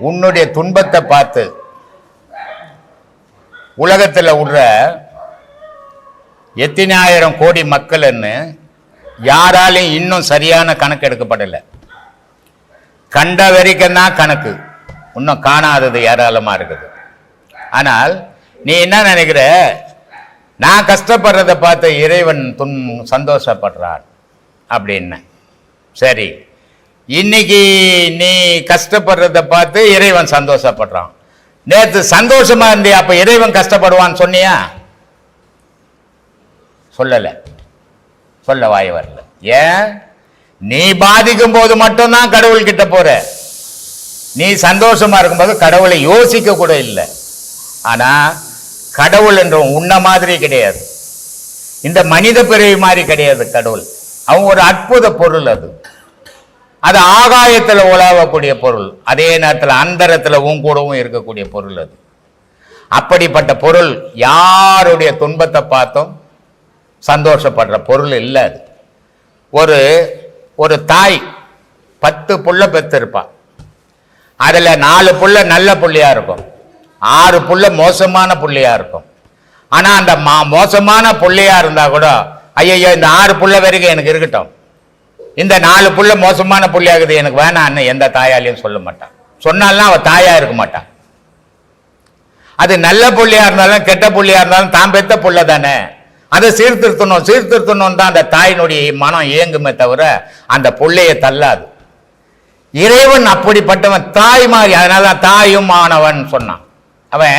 உன்னுடைய துன்பத்தை பார்த்து உலகத்தில் விடுற எத்தனாயிரம் கோடி மக்கள்னு யாராலையும் இன்னும் சரியான கணக்கு எடுக்கப்படலை. கண்ட வரைக்கும் தான் கணக்கு. இன்னும் காணாதது ஏராளமாக இருக்குது. ஆனால் நீ என்ன நினைக்கிற? நான் கஷ்டப்படுறதை பார்த்து இறைவன் துன் சந்தோஷப்படுறான். அப்படின்னு. சரி. இன்னைக்கு நீ கஷ்டப்படுறத பார்த்து இறைவன் சந்தோஷப்படுறான். நேற்று சந்தோஷமா இருந்தியா அப்ப இறைவன் கஷ்டப்படுவான்னு சொன்னியா? சொல்லல. சொல்ல வாய் வரல. ஏன்? நீ பாதிக்கும் போது மட்டும்தான் கடவுள் கிட்ட போற. நீ சந்தோஷமா இருக்கும்போது கடவுளை யோசிக்க கூட இல்லை. ஆனா கடவுள் என்ற உன்ன மாதிரி கிடையாது. இந்த மனித பிறவி மாதிரி கிடையாது கடவுள். அவன் ஒரு அற்புத பொருள் அது. அது ஆகாயத்தில் உலாவக்கூடிய பொருள். அதே நேரத்தில் அந்தரத்தில் உன் கூடவும் இருக்கக்கூடிய பொருள் அது. அப்படிப்பட்ட பொருள் யாருடைய துன்பத்தை பார்த்தும் சந்தோஷப்படுற பொருள் இல்லை அது. ஒரு ஒரு தாய் பத்து புள்ள பெற்றிருப்பா. அதில் நாலு புள்ள நல்ல புள்ளியாக இருக்கும். ஆறு புள்ள மோசமான புள்ளியாக இருக்கும். ஆனால் அந்த மா மோசமான புள்ளியாக இருந்தால் கூட ஐயையோ இந்த ஆறு புள்ள வரைக்கும் எனக்கு இருக்கட்டும். இந்த நாலு புள்ள மோசமான புள்ளியாகுது எனக்கு வேணான்னு எந்த தாயாலையும் சொல்ல மாட்டான். சொன்னாலும் அவள் தாயா இருக்க மாட்டான் அது நல்ல புள்ளையா இருந்தாலும் கெட்ட புள்ளையா இருந்தாலும் தான் பெத்த புள்ள தானே. அதை சீர்திருத்தணும் சீர்திருத்தணும் தான் அந்த தாயினுடைய மனம் இயங்குமே தவிர அந்த புள்ளைய தள்ளாது. இறைவன் அப்படிப்பட்டவன் தாய் மாறி அதனால தான் தாயும் மாணவன் சொன்னான். அவன்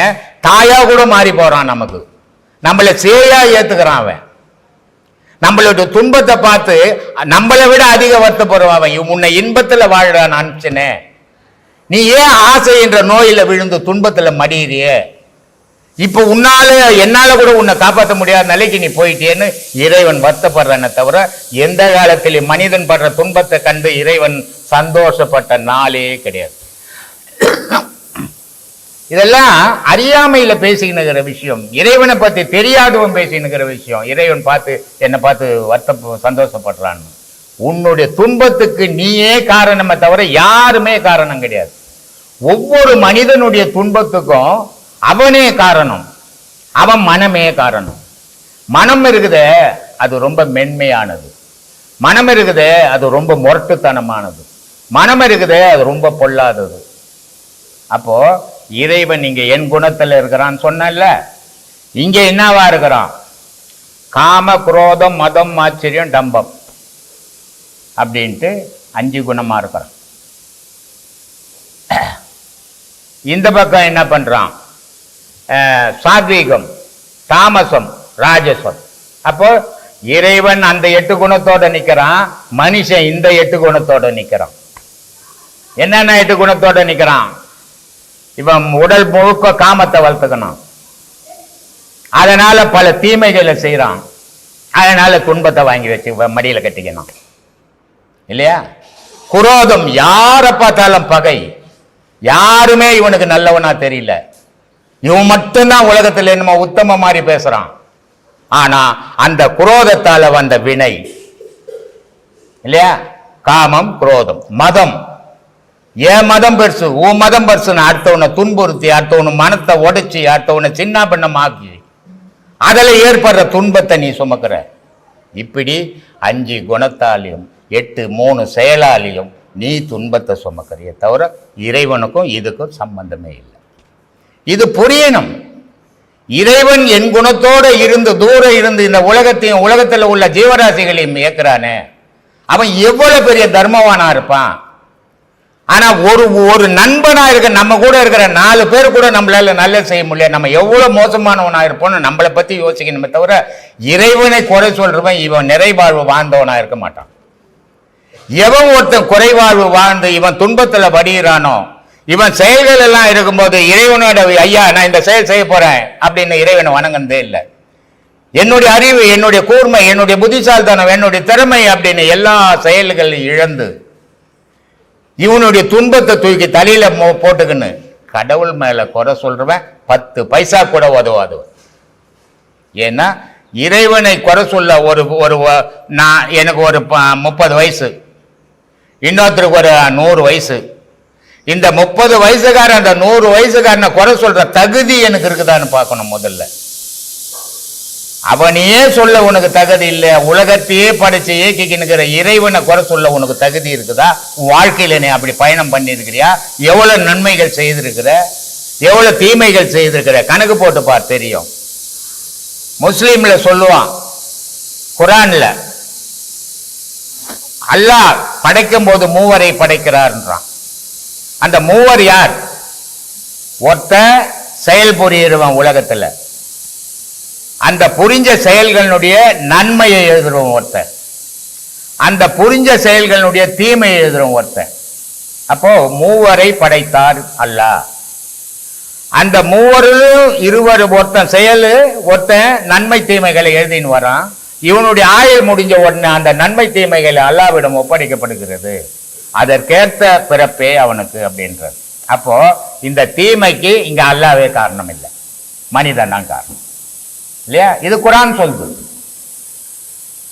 தாயா கூட மாறி போறான் நமக்கு. நம்மளை சேயா ஏத்துக்கிறான் அவன். நம்மளுடைய துன்பத்தை பார்த்து நம்மளை விட அதிக வருத்தப்படுவான் அவன் உன்னை இன்பத்தில் வாழ நினச்சினே நீ ஏன் ஆசை என்ற நோயில் விழுந்து துன்பத்தில் மடியிறியே? இப்போ உன்னால என்னால் கூட உன்னை காப்பாற்ற முடியாத நிலைக்கு நீ போயிட்டேன்னு இறைவன் வருத்தப்படுறானே தவிர எந்த காலத்திலும் மனிதன் படுற துன்பத்தை கண்டு இறைவன் சந்தோஷப்பட்ட நாளே கிடையாது. இதெல்லாம் அறியாமையில பேசிக்கிற விஷயம். இறைவனை பத்தி தெரியாதவன் பேசினுக்கிற விஷயம். இறைவன் பார்த்து என்னை பார்த்து வருத்த சந்தோஷப்படுறான்னு உன்னுடைய துன்பத்துக்கு நீயே காரணமே தவிர யாருமே காரணம் கிடையாது. ஒவ்வொரு மனிதனுடைய துன்பத்துக்கும் அவனே காரணம். அவன் மனமே காரணம். மனம் இருக்குதே அது ரொம்ப மென்மையானது. மனம் இருக்குதே அது ரொம்ப முரட்டுத்தனமானது. மனம் இருக்குதே அது ரொம்ப பொல்லாதது. அப்போ இறைவன் நீங்க என் குணத்துல இருக்கிறான்னு சொன்னல இங்க என்னவா இருக்கிறான்? காம குரோதம் மதம் ஆச்சரியம் டம்பம். அப்படின்ட்டு அஞ்சு குணமா இருக்கிறான். இந்த பக்கம் என்ன பண்றான்? சாத்வீகம் தாமசம் ராஜசம் அப்போ இறைவன் அந்த எட்டு குணத்தோட நிக்கிறான் மனுஷன் இந்த எட்டு குணத்தோட நிக்கிறான். என்னென்ன எட்டு குணத்தோட நிக்கிறான்? இவன் உடல் முழுக்க காமத்தை வளர்த்துக்கணும். அதனால பல தீமைகளை செய்கிறான் அதனால துன்பத்தை வாங்கி வச்சு இவன் மடியில கட்டிக்கணும். இல்லையா? குரோதம் யாரை பார்த்தாலும் பகை. யாருமே இவனுக்கு நல்லவனா தெரியல. இவன் மட்டும்தான் உலகத்தில் என்னமோ உத்தம மாதிரி பேசுறான். ஆனா அந்த குரோதத்தால வந்த வினை. இல்லையா? காமம் குரோதம். மதம். என் மதம் பெருசு? உன் மதம் பெருசுன்னு அடுத்தவனை துன்புறுத்தி அடுத்தவனு மனத்தை உடைச்சி அடுத்தவனை சின்ன பண்ணமாக்கி அதில் ஏற்படுற துன்பத்தை நீ சுமக்கிற. இப்படி அஞ்சு குணத்தாலையும் எட்டு மூணு செயலாலையும் நீ துன்பத்தை சுமக்கிறிய தவிர இறைவனுக்கும் இதுக்கும் சம்பந்தமே இல்லை. இது புரியணும். இறைவன் என் குணத்தோடு இருந்து தூரம் இருந்து இந்த உலகத்தையும் உலகத்தில் உள்ள ஜீவராசிகளையும் இயக்குறானே. அவன் எவ்வளோ பெரிய தர்மவானா இருப்பான்? ஆனா ஒரு ஒரு நண்பனா இருக்க நம்ம கூட இருக்கிற நாலு பேர் கூட நம்மளால நல்லது செய்ய முடியல. நம்ம எவ்வளவு மோசமானவனா இருப்போம்னு நம்மளை பத்தி யோசிக்கணுமே தவிர இறைவனை குறை சொல்றவன் இவன் நிறைவாழ்வு வாழ்ந்தவனா இருக்க மாட்டான். எவன் ஒருத்தன் குறைவாழ்வு வாழ்ந்து இவன் துன்பத்துல வடிகிறானோ இவன் செயல்கள் எல்லாம் இருக்கும்போது இறைவனோட ஐயா நான் இந்த செயல் செய்ய போறேன் அப்படின்னு இறைவனை வணங்குனதே இல்லை. என்னுடைய அறிவு என்னுடைய கூர்மை என்னுடைய புத்திசாலித்தனம் என்னுடைய திறமை அப்படின்னு எல்லா செயல்களையும் இழந்து இவனுடைய துன்பத்தை தூக்கி தலையில மோ- போட்டுக்கின்னு கடவுள் மேல குறை சொல்றவன் பத்து பைசா கூட உதவாதவன். ஏன்னா இறைவனை குறை சொல்ல ஒரு ஒரு நான் எனக்கு ஒரு ப- முப்பது வயசு. இன்னொருத்தருக்கு ஒரு நூறு வயசு. இந்த முப்பது வயசுக்காரன் அந்த நூறு வயசுக்காரனை குறை சொல்ற தகுதி எனக்கு இருக்குதான்னு பார்க்கணும் முதல்ல. அவனையே சொல்ல உனக்கு தகுதி இல்லை உலகத்தையே படைச்சு இயக்கிக்கினுக்கிற இறைவனை குறை சொல்ல உனக்கு தகுதி இருக்குதா? உன் வாழ்க்கையில நீ அப்படி பயணம் பண்ணியிருக்கிறியா? எவ்வளவு நன்மைகள் செய்திருக்கிற? எவ்வளவு தீமைகள் செய்திருக்கிற? கணக்கு போட்டு பார் தெரியும். முஸ்லீம்ல சொல்லுவான் குரான்ல அல்லாஹ் படைக்கும் போது மூவரை படைக்கிறார்ன்றான். அந்த மூவர் யார்? ஒருத்த செயல் புரியுறவன் உலகத்துல. அந்த புரிஞ்ச செயல்களுடைய நன்மையை எழுதுறோம் ஒருத்தன். அந்த புரிஞ்ச செயல்களுடைய தீமையை எழுதுறோம் ஒருத்தன். அப்போ மூவரை படைத்தார் அல்லாஹ் அந்த மூவரிலும் இருவர் ஒருத்தன் செயல் ஒருத்தன் நன்மை தீமைகளை எழுதின்னு வரான். இவனுடைய ஆயுள் முடிஞ்ச உடனே அந்த நன்மை தீமைகள் அல்லாவிடம் ஒப்படைக்கப்படுகிறது. அதற்கேற்ற பிறப்பே அவனுக்கு அப்படின்றது. அப்போ இந்த தீமைக்கு இங்க அல்லாவே காரணம் இல்லை. மனிதன் தான் காரணம். இல்லையா? இது குரான் சொல்லுது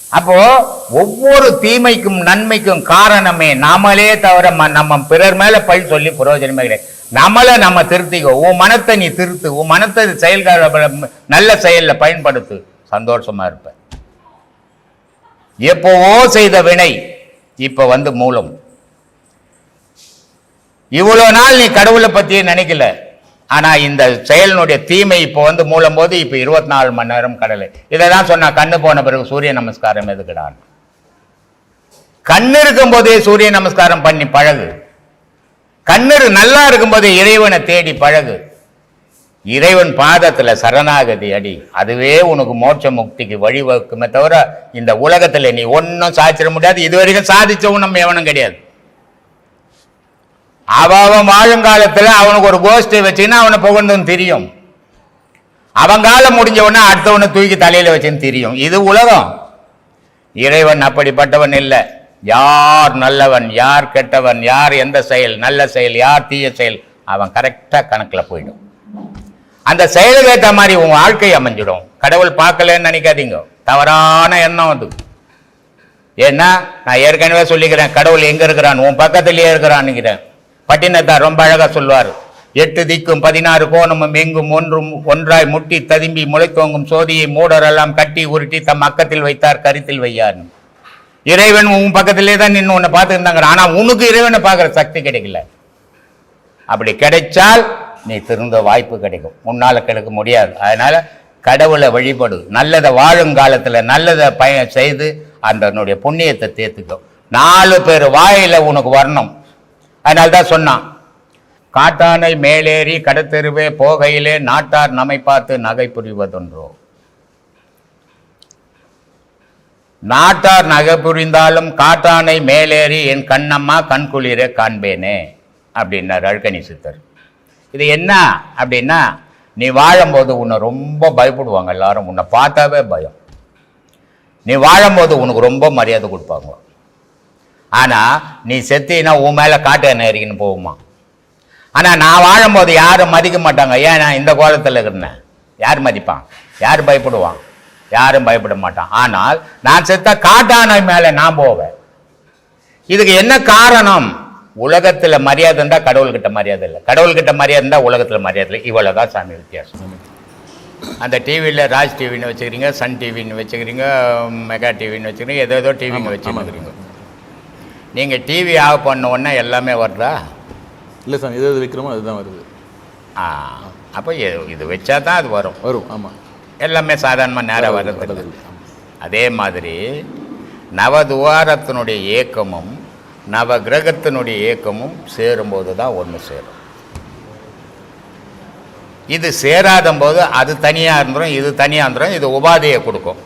அப்போ ஒவ்வொரு தீமைக்கும் நன்மைக்கும் காரணமே நாமளே தவிர ம- நம்ம பிறர் மேல பழி சொல்லி பிரயோஜனமே கிடையாது. நம்மளை நம்ம திருத்திக்கோ. உன் மனத்தை நீ திருத்து. உன் மனத்தை செயல்கார நல்ல செயலில் பயன்படுத்து. சந்தோஷமா இருப்ப. எப்போவோ செய்த வினை இப்ப வந்து மூலம். இவ்வளவு நாள் நீ கடவுளை பத்தியே நினைக்கல. ஆனால் இந்த செயலினுடைய தீமை இப்போ வந்து மூலம் போது இப்போ இருபத்தி நாலு மணி நேரம் கடலை. இதை தான் சொன்னால் கண்ணு போன பிறகு சூரிய நமஸ்காரம் எதுக்குடான் கண்ணு இருக்கும் போதே சூரிய நமஸ்காரம் பண்ணி பழகு. கண்ணு நல்லா இருக்கும் போதே இறைவனை தேடி பழகு. இறைவன் பாதத்தில் சரணாகதி அடி. அதுவே உனக்கு மோட்ச முக்திக்கு வழிவகுக்குமே தவிர இந்த உலகத்தில் நீ ஒன்றும் சாதிச்சிட முடியாது. இது வரைக்கும் நம்ம எவனும் கிடையாது. அவன் வாழும் காலத்தில் அவனுக்கு ஒரு கோஷ்டி வச்சுன்னா அவனை புகழ்ந்தும் தெரியும். அவன் காலம் முடிஞ்ச உடனே அடுத்தவனை தூக்கி தலையில் வச்சுன்னு தெரியும். இது உலகம். இறைவன் அப்படிப்பட்டவன் இல்லை. யார் நல்லவன் யார் கெட்டவன் யார் எந்த செயல் நல்ல செயல் யார் தீய செயல் அவன் கரெக்டாக கணக்கில் போயிடும். அந்த செயலுக்கு ஏற்ற மாதிரி உன் வாழ்க்கை அமைஞ்சிடும். கடவுள் பார்க்கலன்னு நினைக்காதீங்க. தவறான எண்ணம் அது. ஏன்னா நான் ஏற்கனவே சொல்லிக்கிறேன் கடவுள் எங்கே இருக்கிறான்? உன் பக்கத்துலேயே இருக்கிறான்னுங்கிறேன். பட்டினத்தார் ரொம்ப அழகா சொல்லுவார். எட்டு திக்கும் பதினாறு கோணமும் எங்கும் ஒன்றும் ஒன்றாய் முட்டி ததும்பி முளைத்தோங்கும் சோதியை மூடரெல்லாம் கட்டி உருட்டி தம் அக்கத்தில் வைத்தார் கருத்தில் வையார்னு இறைவன் உன் பக்கத்திலே தான் நின்று உன்னை பார்த்து ஆனால் உனக்கு இறைவனை பார்க்குற சக்தி கிடைக்கல. அப்படி கிடைச்சால் நீ திருந்த வாய்ப்பு கிடைக்கும். உன்னால் கிடைக்க முடியாது. அதனால் கடவுளை வழிபடு. நல்லதை வாழும் காலத்தில் நல்லதை பய செய்து அதனுடைய புண்ணியத்தை தேர்த்துக்கோ நாலு பேர் வாயில் உனக்கு வரணும். அதனால தான் சொன்னான் காட்டானை மேலேறி கடத்தெருவே போகையிலே நாட்டார் நம்மை பார்த்து நகை புரிவதொன்றோ? நாட்டார் நகை புரிந்தாலும் காட்டானை மேலேறி என் கண்ணம்மா கண்குளிர காண்பேனே அப்படின்னார் அழுக்கணி சித்தர். இது என்ன? அப்படின்னா நீ வாழும்போது உன்னை ரொம்ப பயப்படுவாங்க எல்லாரும் உன்னை பார்த்தாவே பயம். நீ வாழும்போது உனக்கு ரொம்ப மரியாதை கொடுப்பாங்க. ஆனா நீ செத்தினா உன் மேல காட்டு எண்ணெய் எறிக்கின்னு போகுமா? ஆனா நான் வாழும்போது யாரும் மதிக்க மாட்டாங்க. ஏன் நான் இந்த கோலத்தில் இருந்தேன்? யார் மதிப்பான்? யார் பயப்படுவான்? யாரும் பயப்பட மாட்டான். ஆனால் நான் செத்த காட்டானை மேல நான் போவேன். இதுக்கு என்ன காரணம்? உலகத்துல மரியாதை இருந்தா கடவுள்கிட்ட மரியாதை இல்லை. கடவுள்கிட்ட மரியாதை இருந்தா உலகத்துல மரியாதை இல்லை. இவ்வளவுதான் சாமி வித்தியாசம். அந்த டிவியில் ராஜ் டிவின்னு வச்சுக்கிறீங்க சன் டிவின்னு வச்சுக்கிறீங்க மெகா டிவின்னு வச்சுக்கிறீங்க ஏதோ ஏதோ ஆமா, வச்சுக்கிறீங்க. நீங்கள் டிவி ஆஃப் பண்ண உடனே எல்லாமே வருதா? இல்லை சார் எது எது வைக்கிறோமோ அதுதான் வருது. ஆ அப்போ இது- வச்சா தான் அது வரும். வரும் ஆமாம் எல்லாமே சாதாரணமாக நேரம் வர்றது அதே மாதிரி நவதுவாரத்தினுடைய ஏக்கமும் நவ கிரகத்தினுடைய ஏக்கமும் சேரும்போது தான் ஒன்று சேரும். இது சேராத போது அது தனியாக இருந்துரும் இது தனியாக இருந்துரும் இது உபாதையை கொடுக்கும்.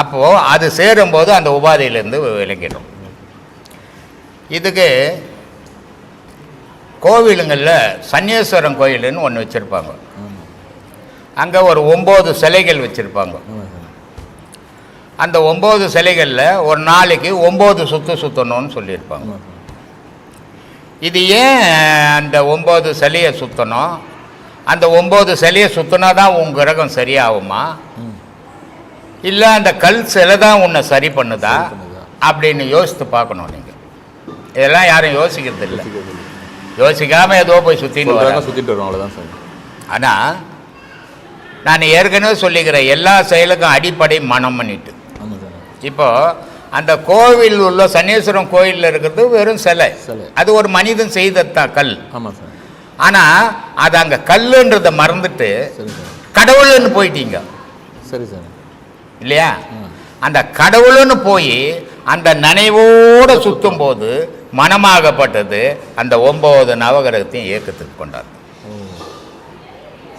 அப்போது அது சேரும்போது அந்த உபாதையிலேருந்து விளங்கிடும். இதுக்கு கோவிலுங்களில் சன்னியேஸ்வரம் கோயிலுன்னு ஒன்று வச்சுருப்பாங்க. அங்கே ஒரு ஒம்பது சிலைகள் வச்சுருப்பாங்க. அந்த ஒம்பது சிலைகளில் ஒரு நாளைக்கு ஒம்பது சுற்று சுற்றணும்னு சொல்லியிருப்பாங்க. இது ஏன் அந்த ஒம்பது சிலையை சுற்றணும் அந்த ஒம்பது சிலையை சுற்றினா தான் உன் கிரகம் சரியாகுமா? இல்லை அந்த கல் சிலை தான் உன்னை சரி பண்ணுதா? அப்படின்னு யோசித்து பார்க்கணும் நீங்கள் இதெல்லாம் யாரும் யோசிக்கிறது இல்லை. யோசிக்கிறது இல்லை. யோசிக்காம ஏதோ போய் வராங்க. சுத்திட்டு வரும் அவ்வளவுதான் சாமி ஆனா நான் ஏற்கனவே சொல்லிக்கிறேன் எல்லா செயலுக்கும் அடிப்படை மனம் பண்ணிட்டு. ஆமா சாமி இப்போ அந்த கோவில் உள்ள சன்னீஸ்வரம் கோயில்ல இருக்கிறது வெறும் சிலை. அது ஒரு மனிதன் செய்தத்தான் கல்? ஆமா சாமி ஆனா அது அங்க கல்லுன்றதை மறந்துட்டு சரி கடவுள்னு போயிட்டீங்க. சரி சாமி இல்லையா. அந்த கடவுள்னு போய் அந்த நினைவோட சுத்தும் போது மனமாகப்பட்டது அந்த ஒன்பது நவகிரகத்தையும் இயக்கத்துக்கு கொண்டாது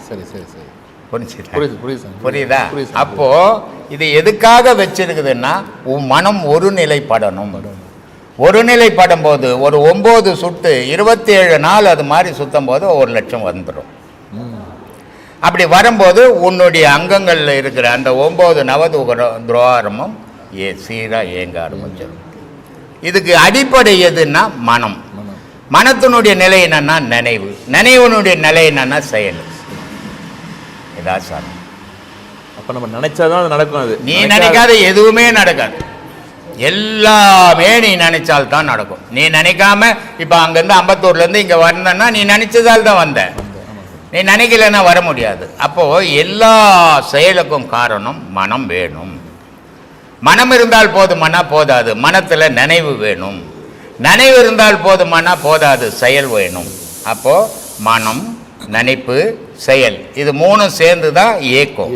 சரி சரி சரி. புரிஞ்சுதா? புரியுது புரியுது சாமி புரியுதா? புரியுது சாமி. அப்போ இது எதுக்காக வச்சிருக்குதுன்னா உன் மனம் ஒரு நிலைப்படணும் ஒரு நிலைப்படும் போது ஒரு ஒன்பது சுட்டு இருபத்தி ஏழு நாள் அது மாதிரி சுத்தும் போது ஒரு லட்சம் வந்துடும் அப்படி வரும்போது உன்னுடைய அங்கங்களில் இருக்கிற அந்த ஒன்பது நவதுர துரோரமும் ஏ சீராக இயங்க ஆரம்பிச்சிடும் இதுக்கு அடிப்படை எதுன்னா மனம். மனத்தினுடைய நிலை என்னன்னா நினைவு. நினைவினுடைய நிலை என்னன்னா செயல். இதான் சார். அப்ப நம்ம நினைச்சாதான் நடக்கும் அது. நீ நினைக்காத எதுவுமே நடக்காது. எல்லாமே நீ நினைச்சால் தான் நடக்கும். நீ நினைக்காம இப்போ அங்கேருந்து அம்பத்தூர்லேருந்து இங்கே வந்தேன்னா நீ நினைச்சதால் தான் வந்த. அந்த- ஆமா சாமி. நீ நினைக்கலன்னா வர முடியாது. அப்போ எல்லா செயலுக்கும் காரணம் மனம் வேணும். மனம் இருந்தால் போதுமானா போதாது. மனத்துல நினைவு வேணும். நினைவு இருந்தால் போதுமானா போதாது. செயல் வேணும். அப்போ மனம் நினைப்பு செயல் இது மூணும் சேர்ந்து தான் இயக்கம்.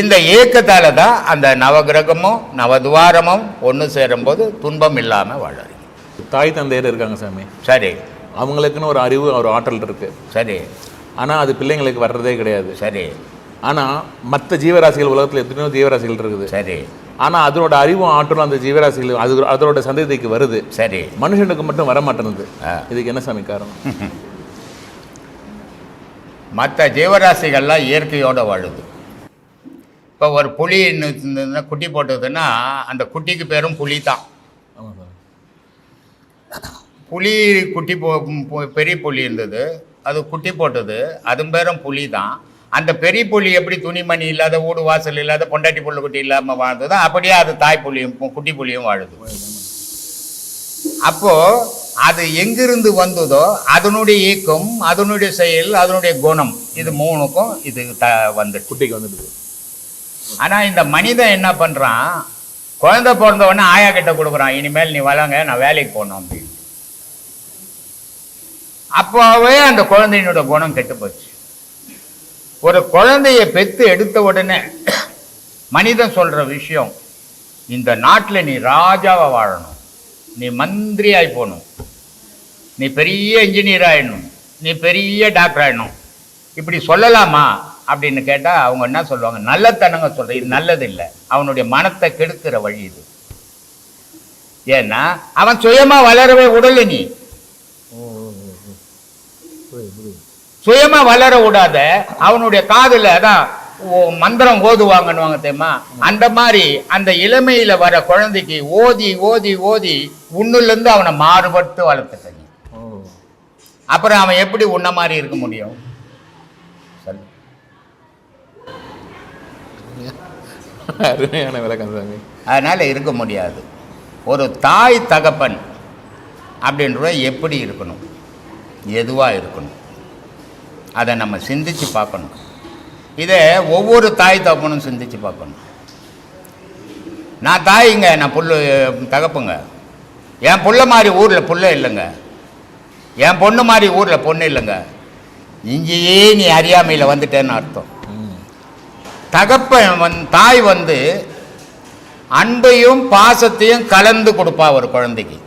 இந்த இயக்கத்தால தான் அந்த நவகிரகமும் நவதுவாரமும் ஒன்று சேரும்போது துன்பம் இல்லாமல் வாழறீங்க தாய் தந்தையர் இருக்காங்க சாமி. சரி. அவங்களுக்குன்னு ஒரு அறிவு ஒரு ஆற்றல் இருக்கு. சரி. ஆனா அது பிள்ளைங்களுக்கு வர்றதே கிடையாது. சரி. ஆனா மற்ற ஜீவராசிகள் உலகத்துல எத்தனையோ ஜீவராசிகள் இருக்குது. சரி. ஆனா அதனோட அறிவும் ஆற்றலும் அந்த ஜீவராசிகள் அது அதோட சந்ததிக்கு வருது. சரி. மனுஷனுக்கு மட்டும் வர மாட்டேங்குது. இதுக்கு என்ன சாமி காரணம்? மற்ற ஜீவராசிகள்லாம் இயற்கையோட வாழுது. இப்போ ஒரு புலி இருந்ததுன்னா, குட்டி போட்டதுன்னா அந்த குட்டிக்கு பேரும் புலி தான். புலி குட்டி போ போ- பெரிய புலி இருந்தது. அது குட்டி போட்டது. அதுவும் பேரும் புலி தான் அந்த பெரிய புலி எப்படி துணிமணி இல்லாத வீடு வாசல் இல்லாத பொண்டாட்டி புள்ள குட்டி இல்லாமல் வாழ்ந்ததோ அப்படியே அது தாய் புலியும் குட்டி புலியும் வாழுது. அப்போ அது எங்கிருந்து வந்ததோ அதனுடைய இயக்கம் அதனுடைய செயல் அதனுடைய குணம் இது மூணுக்கும் இது த வந்துட்டு குட்டிக்கு வந்துடுது. ஆனா இந்த மனிதன் என்ன பண்றான்? குழந்தை பிறந்த உடனே ஆயா கிட்ட கொடுக்குறான் இனிமேல் நீ வளங்க நான் வேலைக்கு போகணும் அப்படின்னு. அப்போவே அந்த குழந்தையினோட குணம் கெட்டு போச்சு. ஒரு குழந்தைய பெத்து எடுத்த உடனே மனிதன் சொல்ற விஷயம் இந்த நாட்டில் நீ ராஜாவை வாழணும். நீ மந்திரியாய் போகணும். நீ பெரிய இன்ஜினியர் ஆயிடணும். நீ பெரிய டாக்டர் ஆயிடணும். இப்படி சொல்லலாமா அப்படின்னு கேட்டா அவங்க என்ன சொல்லுவாங்க? நல்லத்தனங்க சொல்கிற இது நல்லது இல்லை அவனுடைய மனத்தை கெடுக்கிற வழி இது. ஏன்னா அவன் சுயமா வளரவே உடல் நீ. சுயமா வளர விடாத அவனுடைய காதுல அதான் ஓ- மந்திரம் ஓதுவாங்கன்னு தெரியுமா? அந்த மாதிரி அந்த இளமையில வர குழந்தைக்கு ஓதி ஓதி ஓதி உன்னுல இருந்து அவனை மாறுபட்டு வளர்த்துட்ட நீ ஓ. அப்புறம் அவன் எப்படி உன்ன மாதிரி இருக்க முடியும்? அருமையான விளக்கம் சாமி. அதனால இருக்க முடியாது. ஒரு தாய் தகப்பன் அப்படின்ற எப்படி இருக்கணும்? எதுவா இருக்கணும்? அதை நம்ம சிந்திச்சு பார்க்கணும். இதை ஒவ்வொரு தாய் தகப்பனும் சிந்தித்து பார்க்கணும். நான் தாய்ங்க நான் புல் தகப்புங்க. என் புள்ள மாதிரி ஊரில் புள்ள இல்லைங்க. என் பொண்ணு மாதிரி ஊரில் பொண்ணு இல்லைங்க. இங்கேயே நீ அறியாமையில் வந்துட்டேன்னு அர்த்தம். ம் தகப்பன் வந் தாய் வந்து அன்பையும் பாசத்தையும் கலந்து கொடுப்பா ஒரு குழந்தைக்கு.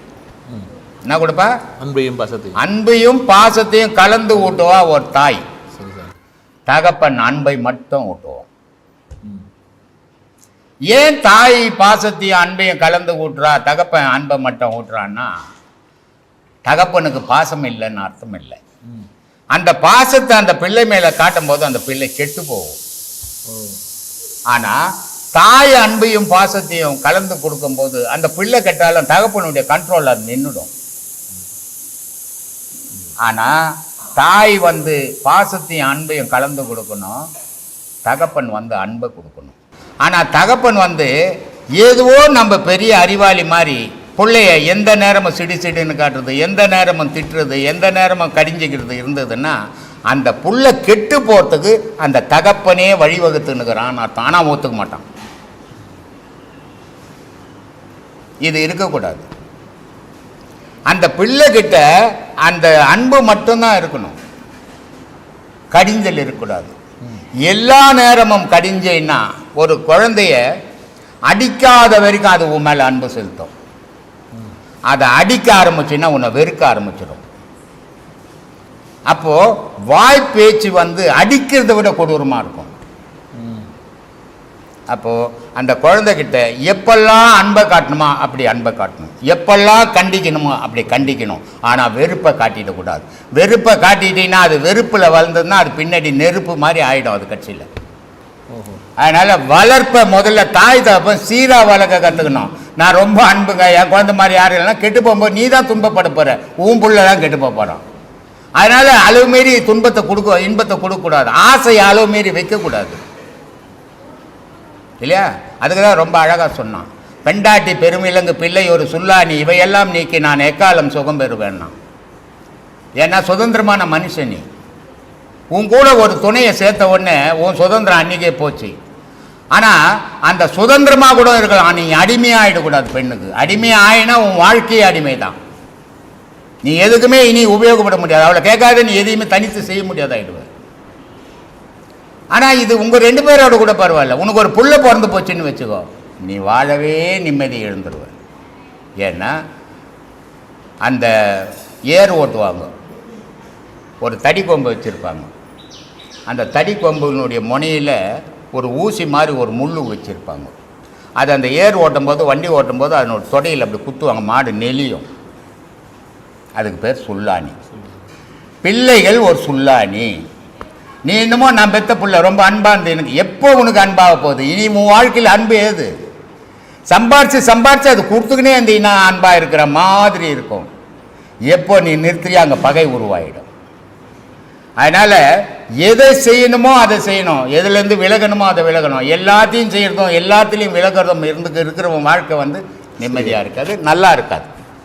என்ன கொடுப்பா? அன்பையும் பாசத்தையும். அன்பையும் பாசத்தையும் கலந்து ஊட்டுவா ஒரு தாய். தகப்பன் அன்பை மட்டும் ஊட்டுவான். ம் ஏன் தாய் பாசத்தையும் அன்பையும் கலந்து ஊட்டுறா? தகப்பன் அன்பை மட்டும் ஊட்டுறான்னா தகப்பனுக்கு பாசம் இல்லைன்னு அர்த்தம் இல்லை. அந்த பாசத்தை அந்த பிள்ளை மேல காட்டும் போது அந்த பிள்ளை கெட்டு போகும். ஓ. ஆனா தாய் அன்பையும் பாசத்தையும் கலந்து கொடுக்கும்போது அந்த பிள்ளை கெட்டாலும் தகப்பனுடைய கண்ட்ரோல் அது நின்றுடும் ஆனால் தாய் வந்து பாசத்தையும் அன்பையும் கலந்து கொடுக்கணும். தகப்பன் வந்து அன்பை கொடுக்கணும். ஆனால் தகப்பன் வந்து ஏதுவோ நம்ம பெரிய அறிவாளி மாதிரி பிள்ளைய எந்த நேரமும் சிடி சிடின்னு காட்டுறது எந்த நேரமும் திட்டுறது எந்த நேரமும் கடிஞ்சிக்கிறது இருந்ததுன்னா அந்த புள்ள கெட்டு போகிறதுக்கு அந்த தகப்பனே வழிவகுத்துனுக்கிறான் நான் தானாக ஒத்துக்க மாட்டான். இது இருக்கக்கூடாது. அந்த பிள்ளைகிட்ட அந்த அன்பு மட்டும்தான் இருக்கணும். கடிஞ்சல் இருக்கக்கூடாது. எல்லா நேரமும் கடிஞ்சைன்னா ஒரு குழந்தைய அடிக்காத வரைக்கும் அது உன் மேலே அன்பு செலுத்தும். அதை அடிக்க ஆரம்பிச்சுன்னா உன்னை வெறுக்க ஆரம்பிச்சிடும். அப்போ வாய் பேச்சு வந்து அடிக்கிறதை விட கொடூரமாக இருக்கும். அப்போது அந்த குழந்தைகிட்ட எப்பெல்லாம் அன்பை காட்டணுமா அப்படி அன்பை காட்டணும். எப்பெல்லாம் கண்டிக்கணுமோ அப்படி கண்டிக்கணும். ஆனால் வெறுப்பை காட்டிடக்கூடாது வெறுப்பை காட்டிட்டீங்கன்னா அது வெறுப்பில் வளர்ந்ததுன்னா அது பின்னாடி நெருப்பு மாதிரி ஆயிடும் அது கட்சியில். அதனால வளர்ப்பை முதல்ல தாய் தகப்பன் சீரா வளர்க்க கற்றுக்கணும் நான் ரொம்ப அன்புங்க. என் குழந்தை மாதிரி யாரும் இல்லைன்னா கெட்டு போகும்போது நீ தான் துன்பப்பட போற. உன் புள்ள தான் கெட்டு போக போகிறான் அதனால அளவு மீறி துன்பத்தை கொடுக்க இன்பத்தை கொடுக்கக்கூடாது ஆசையை அளவு மீறி வைக்கக்கூடாது இல்லையா? அதுக்கு தான் ரொம்ப அழகாக சொன்னான். பெண்டாட்டி பெருமிலங்கு பிள்ளை ஒரு சுல்லானி இவையெல்லாம் நீக்கி நான் எக்காலம் சுகம் பெறுவேன்னா? ஏன்னா சுதந்திரமான மனுஷன் நீ. உன் கூட ஒரு துணையை சேர்த்த உடனே உன் சுதந்திரம் அன்றைக்கே போச்சு. ஆனால் அந்த சுதந்திரமாக கூட இருக்கலாம். நீ அடிமையாகிடக்கூடாது பெண்ணுக்கு. அடிமையாயினா உன் வாழ்க்கையே அடிமை தான் நீ எதுக்குமே இனி உபயோகப்பட முடியாது. அவளை கேட்காத நீ எதையுமே தனித்து செய்ய முடியாதாயிடுவ. ஆனால் இது உங்கள் ரெண்டு பேரோட கூட பரவாயில்ல. உனக்கு ஒரு புள்ள பிறந்து போச்சுன்னு வச்சுக்கோ. நீ வாழவே நிம்மதி எழுந்துருவ ஏன்னா அந்த ஏர் ஓட்டுவாங்க. ஒரு தடி கொம்பு வச்சுருப்பாங்க. அந்த தடி கொம்பினுடைய முனையில் ஒரு ஊசி மாதிரி ஒரு முள் வச்சுருப்பாங்க. அது அந்த ஏர் ஓட்டும்போது வண்டி ஓட்டும்போது அதனோட தொடையில் அப்படி குத்துவாங்க. மாடு நெளியும். அதுக்கு பேர் சுல்லானி பிள்ளைகள் ஒரு சுல்லானி நீ என்னமோ நான் பெத்த புள்ள ரொம்ப அன்பா இருந்த எனக்கு எப்போ உனக்கு அன்பாக போகுது? இனி உன் வாழ்க்கையில் அன்பு ஏது சம்பாரிச்சு சம்பாரிச்சு அது கொடுத்துக்கினே இருந்தீங்கன்னா அன்பா இருக்கிற மாதிரி இருக்கும். எப்போ நீ நிறுத்தியா அங்கே பகை உருவாயிடும். அதனால எதை செய்யணுமோ அதை செய்யணும். எதுலேருந்து விலகணுமோ அதை விலகணும். எல்லாத்தையும் செய்யறதும் எல்லாத்துலேயும் விலகிறதும் இருந்து இருக்கிறவன் வாழ்க்கை வந்து நிம்மதியாக இருக்காது நல்லா இருக்காது.